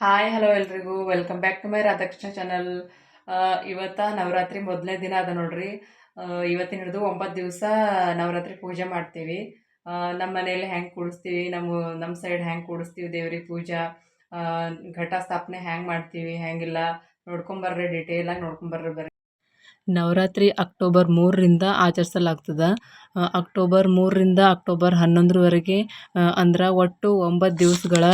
Hi hello ಎಲ್ರಿಗೂ. Welcome back to my Radhakrishna channel ಇವತ್ತು ನವರಾತ್ರಿ ಮೊದಲನೇ ದಿನ ಅದ ನೋಡ್ರಿ. ಇವತ್ತಿನ ಹಿಡಿದು ಒಂಬತ್ತು ದಿವಸ ನವರಾತ್ರಿ ಪೂಜೆ ಮಾಡ್ತೀವಿ. ನಮ್ಮ ಮನೆಯಲ್ಲಿ ಹೆಂಗೆ ಕೂಡಿಸ್ತೀವಿ ನಮ್ಮ ನಮ್ಮ ಸೈಡ್ ಹೆಂಗೆ ಕೂಡಿಸ್ತೀವಿ ದೇವ್ರಿಗೆ ಪೂಜಾ. ಘಟ ಸ್ಥಾಪನೆ ಹೆಂಗೆ ಮಾಡ್ತೀವಿ ಹೆಂಗಿಲ್ಲ ನೋಡ್ಕೊಂಬರ್ರಿ ಡೀಟೇಲಾಗಿ ನೋಡ್ಕೊಂಬರ್ರಿ ಬರ್ರಿ. ನವರಾತ್ರಿ ಅಕ್ಟೋಬರ್ ಮೂರರಿಂದ ಆಚರಿಸಲಾಗ್ತದೆ. ಅಕ್ಟೋಬರ್ ಮೂರರಿಂದ ಅಕ್ಟೋಬರ್ ಹನ್ನೊಂದರವರೆಗೆ ಅಂದ್ರೆ ಒಟ್ಟು ಒಂಬತ್ತು ದಿವಸಗಳ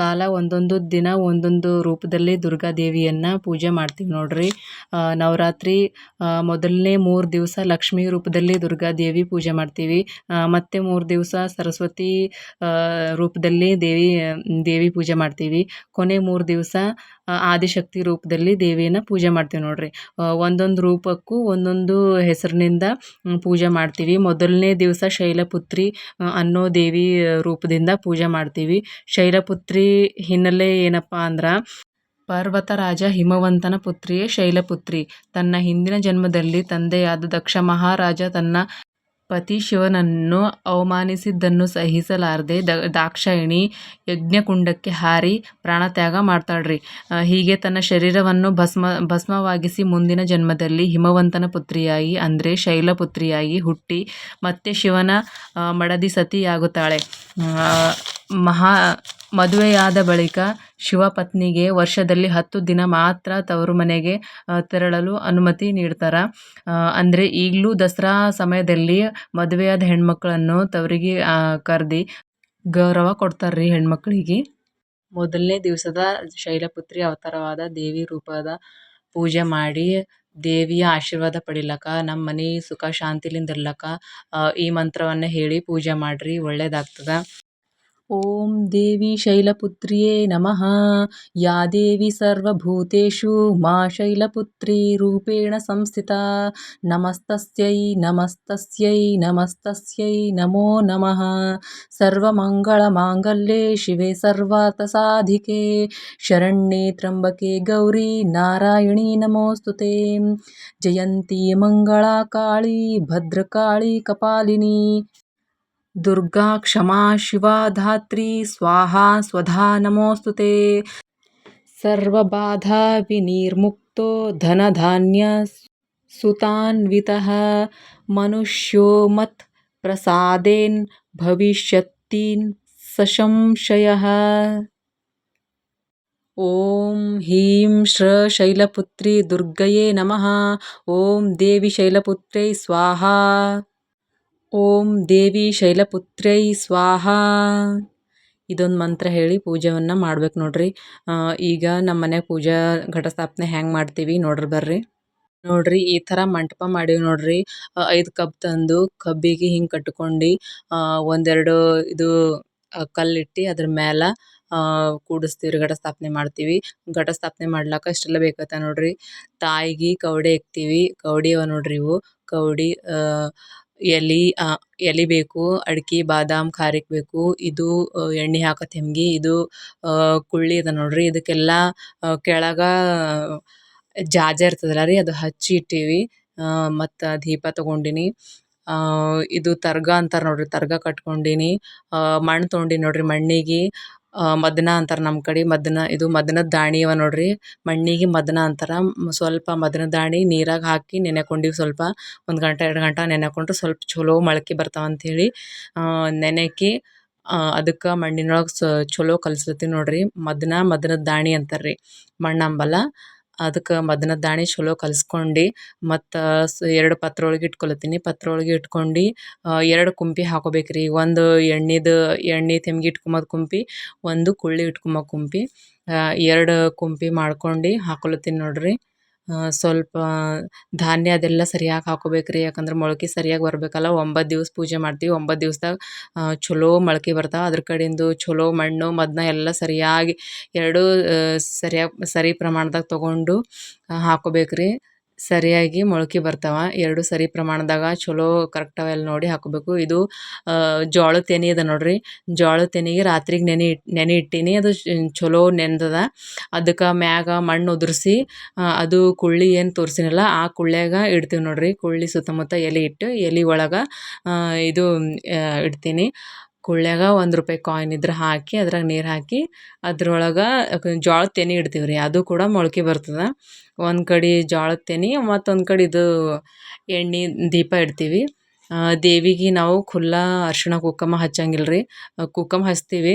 ಕಾಲ ಒಂದೊಂದು ದಿನ ಒಂದೊಂದು ರೂಪದಲ್ಲಿ ದುರ್ಗಾ ದೇವಿಯನ್ನು ಪೂಜೆ ಮಾಡ್ತೀವಿ ನೋಡ್ರಿ. ನವರಾತ್ರಿ ಮೊದಲನೇ ಮೂರು ದಿವಸ ಲಕ್ಷ್ಮೀ ರೂಪದಲ್ಲಿ ದುರ್ಗಾ ದೇವಿ ಪೂಜೆ ಮಾಡ್ತೀವಿ. ಮತ್ತು ಮೂರು ದಿವಸ ಸರಸ್ವತಿ ರೂಪದಲ್ಲಿ ದೇವಿ ದೇವಿ ಪೂಜೆ ಮಾಡ್ತೀವಿ. ಕೊನೆ ಮೂರು ದಿವಸ ಆದಿಶಕ್ತಿ ರೂಪದಲ್ಲಿ ದೇವಿಯನ್ನು ಪೂಜೆ ಮಾಡ್ತೀವಿ ನೋಡ್ರಿ. ಒಂದೊಂದು ರೂಪಕ್ಕೂ ಒಂದೊಂದು ಹೆಸರಿನಿಂದ ಪೂಜೆ ಮಾಡ್ತೀವಿ. ಮೊದಲನೇ ದಿವಸ ಶೈಲಪುತ್ರಿ ಅನ್ನೋ ದೇವಿ ರೂಪದಿಂದ ಪೂಜೆ ಮಾಡ್ತೀವಿ. ಶೈಲಪುತ್ರಿ ಹಿನ್ನೆಲೆ ಏನಪ್ಪ ಅಂದ್ರೆ, ಪರ್ವತರಾಜ ಹಿಮವಂತನ ಪುತ್ರಿಯೇ ಶೈಲಪುತ್ರಿ. ತನ್ನ ಹಿಂದಿನ ಜನ್ಮದಲ್ಲಿ ತಂದೆಯಾದ ದಕ್ಷ ಮಹಾರಾಜ ತನ್ನ ಪತಿ ಶಿವನನ್ನು ಅವಮಾನಿಸಿದ್ದನ್ನು ಸಹಿಸಲಾರದೆ ದ, ದಾಕ್ಷಾಯಿಣಿ ಯಜ್ಞಕುಂಡಕ್ಕೆ ಹಾರಿ ಪ್ರಾಣತ್ಯಾಗ ಮಾಡ್ತಾಳ್ರಿ. ಹೀಗೆ ತನ್ನ ಶರೀರವನ್ನು ಭಸ್ಮ, ಭಸ್ಮವಾಗಿಸಿ ಮುಂದಿನ ಜನ್ಮದಲ್ಲಿ ಹಿಮವಂತನ ಪುತ್ರಿಯಾಗಿ ಅಂದರೆ ಶೈಲಪುತ್ರಿಯಾಗಿ ಹುಟ್ಟಿ ಮತ್ತೆ ಶಿವನ ಮಡದಿ ಸತಿಯಾಗುತ್ತಾಳೆ. ಮಹಾ, ಮದುವೆಯಾದ ಬಳಿಕ ಶಿವಪತ್ನಿಗೆ ವರ್ಷದಲ್ಲಿ ಹತ್ತು ದಿನ ಮಾತ್ರ ತವರು ಮನೆಗೆ ತೆರಳಲು ಅನುಮತಿ ನೀಡ್ತಾರೆ. ಅಂದರೆ ಈಗಲೂ ದಸರಾ ಸಮಯದಲ್ಲಿ ಮದುವೆಯಾದ ಹೆಣ್ಮಕ್ಳನ್ನು ತವರಿಗೆ ಕರೆದಿ ಗೌರವ ಕೊಡ್ತಾರೆ ರೀ ಹೆಣ್ಮಕ್ಳಿಗೆ. ಮೊದಲನೇ ದಿವಸದ ಶೈಲಪುತ್ರಿ ಅವತಾರವಾದ ದೇವಿ ರೂಪದ ಪೂಜೆ ಮಾಡಿ ದೇವಿಯ ಆಶೀರ್ವಾದ ಪಡಿಲಕ್ಕ ನಮ್ಮ ಮನೆ ಸುಖ ಶಾಂತಿಲಿಂದ ಇರ್ಲಕ್ಕ ಈ ಮಂತ್ರವನ್ನು ಹೇಳಿ ಪೂಜೆ ಮಾಡಿರಿ, ಒಳ್ಳೇದಾಗ್ತದೆ. ॐ देवी शैलपुत्र्यै नमः। या देवी सर्वभूतेषु मा शैलपुत्री रूपेण संस्थिता। नमस्तस्यै नमस्तस्यै नमस्तस्यै नमो नमः। सर्वमङ्गलमाङ्गल्ये शिवे सर्वार्थसाधिके। शरण्ये त्र्यम्बके गौरी नारायणी नमोऽस्तु ते। जयन्ती मङ्गलाकाळी भद्रकाळी कपालिनी। दुर्गा क्षमा शिवा धात्री, स्वाहा स्वधा नमोऽस्तु ते। सर्वबाधाविनिर्मुक्तो धनधान्यसुतान्वितः मनुष्यो मत् प्रसादेन भविष्यत्तीन् सशंशयः। ॐ ह्रीं श्र शैलपुत्री दुर्गये नमः। ॐ देवी शैलपुत्रे स्वाहा। ಓಂ ದೇವಿ ಶೈಲಪುತ್ರೈ ಸ್ವಾಹಾ. ಇದೊಂದು ಮಂತ್ರ ಹೇಳಿ ಪೂಜೆಯನ್ನು ಮಾಡ್ಬೇಕು ನೋಡ್ರಿ. ಈಗ ನಮ್ಮ ಮನೆ ಪೂಜಾ ಘಟಸ್ಥಾಪನೆ ಹೆಂಗೆ ಮಾಡ್ತೀವಿ ನೋಡ್ರಿ ಬರ್ರಿ. ನೋಡ್ರಿ, ಈ ಥರ ಮಂಟಪ ಮಾಡೀವಿ ನೋಡ್ರಿ. ಐದು ಕಬ್ ತಂದು ಕಬ್ಬಿಗೆ ಹಿಂಗೆ ಕಟ್ಕೊಂಡು ಒಂದೆರಡು ಇದು ಕಲ್ಲಿಟ್ಟು ಅದ್ರ ಮೇಲೆ ಕೂಡಿಸ್ತೀವಿ ಘಟಸ್ಥಾಪನೆ ಮಾಡ್ತೀವಿ. ಘಟಸ್ಥಾಪನೆ ಮಾಡ್ಲಾಕ ಇಷ್ಟೆಲ್ಲ ಬೇಕತ್ತ ನೋಡ್ರಿ. ತಾಯಿಗೆ ಕವಡೆ ಎಕ್ತೀವಿ. ಕವಡಿ ಅವ ನೋಡ್ರಿ ಇವು. ಕವಡಿ ಎಲೆ ಎಲೆ ಬೇಕು, ಅಡಿಕೆ, ಬಾದಾಮ್, ಖಾರಿಕ್ ಬೇಕು, ಇದು ಎಣ್ಣೆ ಹಾಕೋ ತೆಮ್ಗಿ ಇದು ಕುಳ್ಳಿ ಅದ ನೋಡ್ರಿ, ಇದಕ್ಕೆಲ್ಲ ಕೆಳಗೆ, ಜಾಜ ಇರ್ತದಲ್ಲ ರೀ, ಅದು ಹಚ್ಚಿ ಇಟ್ಟೀವಿ ಮತ್ತು ದೀಪ ತಗೊಂಡಿನಿ ಇದು ತರ್ಗ ಅಂತಾರೆ ನೋಡ್ರಿ, ತರ್ಗ ಕಟ್ಕೊಂಡೀನಿ ಮಣ್ಣು ತೊಗೊಂಡೀನಿ ನೋಡ್ರಿ ಮಣ್ಣಿಗೆ ಮದನ ಅಂತಾರೆ ನಮ್ಮ ಕಡೆ. ಮದನ, ಇದು ಮದನದ ದಾಣಿ ಅವ ನೋಡ್ರಿ. ಮಣ್ಣಿಗೆ ಮದನ ಅಂತಾರೆ. ಸ್ವಲ್ಪ ಮದನ ದಾಣಿ ನೀರಾಗ ಹಾಕಿ ನೆನೆಕೊಂಡಿವಿ ಸ್ವಲ್ಪ. ಒಂದು ಗಂಟೆ, ಎರಡು ಗಂಟೆ ನೆನೆಕೊಂಡ್ರೆ ಸ್ವಲ್ಪ ಚಲೋ ಮೊಳಕೆ ಬರ್ತಾವೆ ಅಂಥೇಳಿ ನೆನೆಕಿ ಅದಕ್ಕೆ ಮಣ್ಣಿನೊಳಗೆ ಸ ಚಲೋ ಕಲ್ಸ್ಲತ್ತೀವಿ ನೋಡ್ರಿ. ಮದನ ಮದನದ ದಾಣಿ ಅಂತಾರೆ ರೀ ಮಣ್ಣು ಅಂಬಲ್ಲ ಅದಕ್ಕೆ ಮದನದ ದಾಣಿ ಚಲೋ ಕಲಸ್ಕೊಂಡು, ಮತ್ತು ಎರಡು ಪತ್ರೊಳಗೆ ಇಟ್ಕೊಳತ್ತೀನಿ ಒಳಗೆ ಇಟ್ಕೊಂಡು ಎರಡು ಕುಂಪಿ ಹಾಕೋಬೇಕು ರೀ ಒಂದು ಎಣ್ಣೆದು, ಎಣ್ಣೆ ತೆಮ್ಗೆ ಇಟ್ಕೊಂಬದು ಕುಂಪಿ, ಒಂದು ಕುಳ್ಳಿ ಇಟ್ಕೊಂಬ ಕುಂಪಿ. ಎರಡು ಕುಂಪಿ ಮಾಡ್ಕೊಂಡು ಹಾಕೊಳತ್ತೀನಿ ನೋಡ್ರಿ. ಸ್ವಲ್ಪ ಧಾನ್ಯ ಅದೆಲ್ಲ ಸರಿಯಾಗಿ ಹಾಕೋಬೇಕು ರೀ ಯಾಕಂದ್ರೆ ಮೊಳಕೆ ಸರಿಯಾಗಿ ಬರಬೇಕಲ್ಲ, ಒಂಬತ್ತು ದಿವಸ ಪೂಜೆ ಮಾಡ್ತೀವಿ. ಒಂಬತ್ತು ದಿವ್ಸದಾಗ ಚಲೋ ಮೊಳಕೆ ಬರ್ತಾವೆ. ಅದ್ರ ಕಡಿಂದು ಚಲೋ ಮಣ್ಣು, ಮದ್ನ ಎಲ್ಲ ಸರಿಯಾಗಿ ಎರಡೂ ಸರಿಯಾಗಿ, ಸರಿ ಪ್ರಮಾಣದಾಗ ತೊಗೊಂಡು ಹಾಕೋಬೇಕು ರೀ ಸರಿಯಾಗಿ ಮೊಳಕೆ ಬರ್ತಾವೆ. ಎರಡು ಸರಿ ಪ್ರಮಾಣದಾಗ ಚಲೋ ಕರೆಕ್ಟ್ ಅವೆಲ್ಲ ನೋಡಿ ಹಾಕಬೇಕು. ಇದು ಜೋಳ ಜೋಳದ ತೆನೆ ಅದ ನೋಡ್ರಿ. ಜೋಳದ ತೆನೆಗೆ ರಾತ್ರಿಗೆ ನೆನೆ ನೆನೆ ಇಟ್ಟೀನಿ. ಅದು ಚಲೋ ನೆಂದದ. ಅದಕ್ಕೆ ಮ್ಯಾಗ ಮಣ್ಣು ಉದುರಿಸಿ ಅದು ಕುಳ್ಳಿ ಏನು ತೋರಿಸಿನಲ್ಲ, ಆ ಕುಳ್ಳ್ಯಾಗ ಇಡ್ತೀವಿ ನೋಡ್ರಿ. ಕುಳ್ಳಿ ಸುತ್ತಮುತ್ತ ಎಲೆ ಇಟ್ಟು, ಎಲೆ ಒಳಗೆ ಇದು ಇಡ್ತೀನಿ. ಕುಳ್ಳ್ಯಾಗ ಒಂದು ರೂಪಾಯಿ ಕಾಯಿನ್ ಇದ್ರೆ ಹಾಕಿ, ಅದ್ರಾಗ ನೀರು ಹಾಕಿ, ಅದ್ರೊಳಗೆ ಜೋಳದ ತೆನೆ ಇಡ್ತೀವಿ ರೀ, ಅದು ಕೂಡ ಮೊಳಕೆ ಬರ್ತದೆ. ಒಂದು ಕಡೆ ಜೋಳದ ತೆನೆ, ಮತ್ತೊಂದು ಕಡೆ ಇದು ಎಣ್ಣೆ ದೀಪ ಇಡ್ತೀವಿ. ದೇವಿಗೆ ನಾವು ಖುಲ್ಲ ಅರ್ಶಿಣ ಕುಂಕುಮ ಹಚ್ಚಂಗಿಲ್ಲ ರೀ ಕುಂಕುಮ ಹಚ್ತೀವಿ.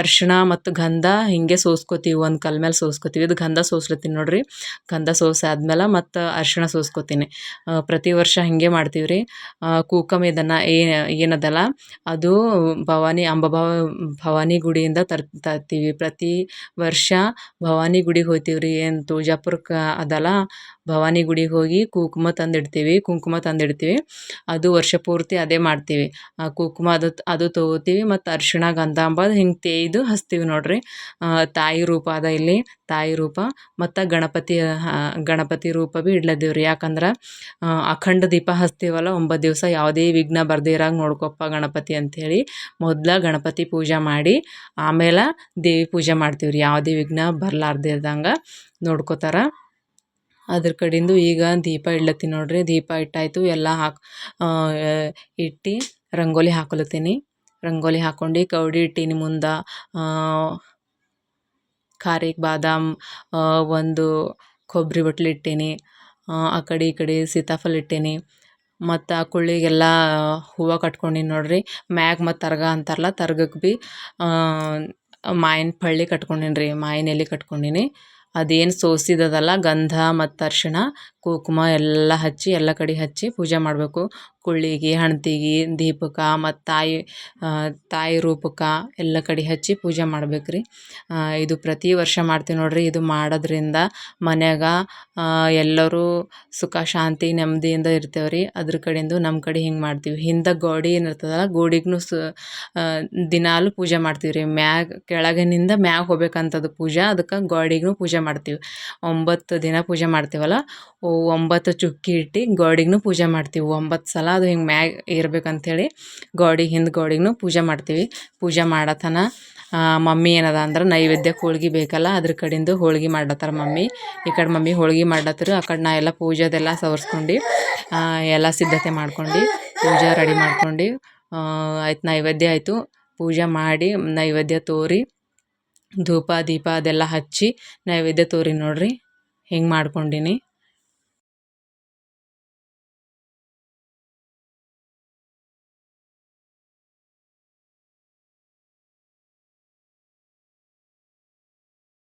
ಅರ್ಶಿಣ ಮತ್ತು ಗಂಧ ಹೀಗೆ ಸೋಸ್ಕೋತೀವಿ. ಒಂದು ಕಲ್ ಮೇಲೆ ಸೋಸ್ಕೋತೀವಿ. ಇದು ಗಂಧ ಸೋಸ್ಲತ್ತೀನಿ ನೋಡಿರಿ. ಗಂಧ ಸೋಸಿ ಆದ್ಮೇಲೆ ಮತ್ತು ಅರ್ಶಿಣ ಸೋಸ್ಕೋತೀನಿ. ಪ್ರತಿ ವರ್ಷ ಹಾಗೆ ಮಾಡ್ತೀವಿ ರೀ ಕುಂಕುಮ ಇದನ್ನು ಏನು ಏನದಲ್ಲ, ಅದು ಭವಾನಿ ಅಂಬಭವ, ಭವಾನಿ ಗುಡಿಯಿಂದ ತರ್, ತರ್ತೀವಿ. ಪ್ರತಿ ವರ್ಷ ಭವಾನಿ ಗುಡಿಗೆ ಹೋಗ್ತೀವಿ ರೀ ಏನು ತುಳಜಾಪುರಕ್ಕೆ ಅದಲ್ಲ ಭವಾನಿ ಗುಡಿಗೆ ಹೋಗಿ ಕುಂಕುಮ ತಂದಿಡ್ತೀವಿ ಕುಂಕುಮ ತಂದಿಡ್ತೀವಿ. ಅದು ವರ್ಷ ಪೂರ್ತಿ ಅದೇ ಮಾಡ್ತೀವಿ. ಆ ಕುಂಕುಮ ಅದು ಅದು ತೊಗೋತೀವಿ ಮತ್ತು ಅರ್ಶಿಣ ಗಂಧ ಅಂಬದು ಹಿಂಗೆ ತೇಯ್ದು ಹಚ್ತೀವಿ ನೋಡಿರಿ. ತಾಯಿ ರೂಪ ಅದ ಇಲ್ಲಿ, ತಾಯಿ ರೂಪ. ಮತ್ತು ಗಣಪತಿ ಗಣಪತಿ ರೂಪ ಭೀ ಇಡ್ಲತ್ತೀವಿ ರೀ ಯಾಕಂದ್ರೆ ಅಖಂಡ ದೀಪ ಹಚ್ತೀವಲ್ಲ, ಒಂಬತ್ತು ದಿವಸ ಯಾವುದೇ ವಿಘ್ನ ಬರ್ದೇ ನೋಡ್ಕೊಪ್ಪ ಗಣಪತಿ ಅಂಥೇಳಿ ಮೊದಲ ಗಣಪತಿ ಪೂಜೆ ಮಾಡಿ, ಆಮೇಲೆ ದೇವಿ ಪೂಜೆ ಮಾಡ್ತೀವಿ ರೀ ಯಾವುದೇ ವಿಘ್ನ ಬರ್ಲಾರ್ದೆ ನೋಡ್ಕೋತಾರ ನೋಡ್ಕೋತಾರೆ. ಅದ್ರ ಕಡಿಂದು ಈಗ ದೀಪ ಇಡ್ಲತ್ತೀನಿ ನೋಡ್ರಿ. ದೀಪ ಇಟ್ಟಾಯಿತು, ಎಲ್ಲ ಹಾಕಿ ಇಟ್ಟು ರಂಗೋಲಿ ಹಾಕೊಲತ್ತೀನಿ. ರಂಗೋಲಿ ಹಾಕ್ಕೊಂಡು ಕೌಡಿ ಇಟ್ಟೀನಿ ಮುಂದೆ ಖಾರಿಗೆ ಬಾದಾಮ್ ಒಂದು ಕೊಬ್ಬರಿ ಬಟ್ಲು ಇಟ್ಟೀನಿ, ಆ ಕಡೆ ಈ ಕಡೆ ಸೀತಾಫಲ ಇಟ್ಟೀನಿ. ಮತ್ತು ಆ ಕುಳ್ಳಿಗೆಲ್ಲ ಹೂವು ಕಟ್ಕೊಂಡೀನಿ ನೋಡ್ರಿ. ಮ್ಯಾಗ ಮತ್ತು ತರ್ಗ ಅಂತಾರಲ್ಲ ತರ್ಗಕ್ಕೆ ಭೀ ಮಾಯಿನ ಪಳ್ಳಿ ಕಟ್ಕೊಂಡೀನಿ ರೀ ಮಾಯಿನ ಎಲೆ ಕಟ್ಕೊಂಡೀನಿ. ಅದೇನು ಸೋಸಿದದಲ್ಲ ಗಂಧ ಮತ್ತು ಅರ್ಶಿಣ ಕುಂಕುಮ ಎಲ್ಲ ಹಚ್ಚಿ ಎಲ್ಲ ಕಡೆ ಹಚ್ಚಿ ಪೂಜೆ ಮಾಡಬೇಕು. ಕುಳ್ಳಿಗೆ, ಹಣ್ತಿಗೆ, ದೀಪಕ ಮತ್ತು ತಾಯಿ ತಾಯಿ ರೂಪಕ ಎಲ್ಲ ಕಡೆ ಹಚ್ಚಿ ಪೂಜೆ ಮಾಡ್ಬೇಕು ರೀ ಇದು ಪ್ರತಿ ವರ್ಷ ಮಾಡ್ತೀವಿ ನೋಡಿರಿ. ಇದು ಮಾಡೋದ್ರಿಂದ ಮನ್ಯಾಗ ಎಲ್ಲರೂ ಸುಖ, ಶಾಂತಿ, ನೆಮ್ಮದಿಯಿಂದ ಇರ್ತೇವೆ ರೀ ಅದ್ರ ಕಡೆಂದು ನಮ್ಮ ಕಡೆ ಹಿಂಗೆ ಮಾಡ್ತೀವಿ. ಹಿಂದೆ ಗೋಡಿ ಏನಿರ್ತದಲ್ಲ ಗೋಡಿಗೂ ಸು ದಿನಾಲು ಪೂಜೆ ಮಾಡ್ತೀವಿ ರೀ ಮ್ಯಾಗ, ಕೆಳಗಿನಿಂದ ಮ್ಯಾಗ ಹೋಗ್ಬೇಕಂತದು ಪೂಜೆ, ಅದಕ್ಕೆ ಗೋಡಿಗೂ ಪೂಜೆ ಮಾಡ್ತೀವಿ. ಒಂಬತ್ತು ದಿನ ಪೂಜೆ ಮಾಡ್ತೀವಲ್ಲ ಒಂಬತ್ತು ಚುಕ್ಕಿ ಇಟ್ಟು ಗೋಡಿಗೂ ಪೂಜೆ ಮಾಡ್ತೀವಿ. ಒಂಬತ್ತು ಸಲ ಅದು ಹಿಂಗೆ ಮ್ಯಾಗ ಇರ್ಬೇಕಂಥೇಳಿ ಗೋಡಿ, ಹಿಂದೆ ಗೋಡಿಗೂ ಪೂಜೆ ಮಾಡ್ತೀವಿ. ಪೂಜೆ ಮಾಡತನ ಮಮ್ಮಿ ಏನದ ಅಂದ್ರೆ ನೈವೇದ್ಯ ಹೋಳ್ಗೆ ಬೇಕಲ್ಲ, ಅದ್ರ ಕಡಿಂದು ಹೋಳ್ಗೆ ಮಾಡ್ಲತ್ತಾರ ಮಮ್ಮಿ. ಈ ಕಡೆ ಮಮ್ಮಿ ಹೋಳ್ಗೆ ಮಾಡ್ಲತ್ತರು, ಆ ಕಡೆ ನಾ ಎಲ್ಲ ಪೂಜೆದೆಲ್ಲ ಸವರ್ಸ್ಕೊಂಡು ಎಲ್ಲ ಸಿದ್ಧತೆ ಮಾಡ್ಕೊಂಡು, ಪೂಜೆ ರೆಡಿ ಮಾಡ್ಕೊಂಡು ಆಯ್ತು ನೈವೇದ್ಯ ಆಯಿತು. ಪೂಜೆ ಮಾಡಿ ನೈವೇದ್ಯ ತೋರಿ, ಧೂಪ, ದೀಪ ಅದೆಲ್ಲ ಹಚ್ಚಿ ನೈವೇದ್ಯ ತೋರಿ ನೋಡ್ರಿ, ಹಿಂಗೆ ಮಾಡ್ಕೊಂಡೀನಿ.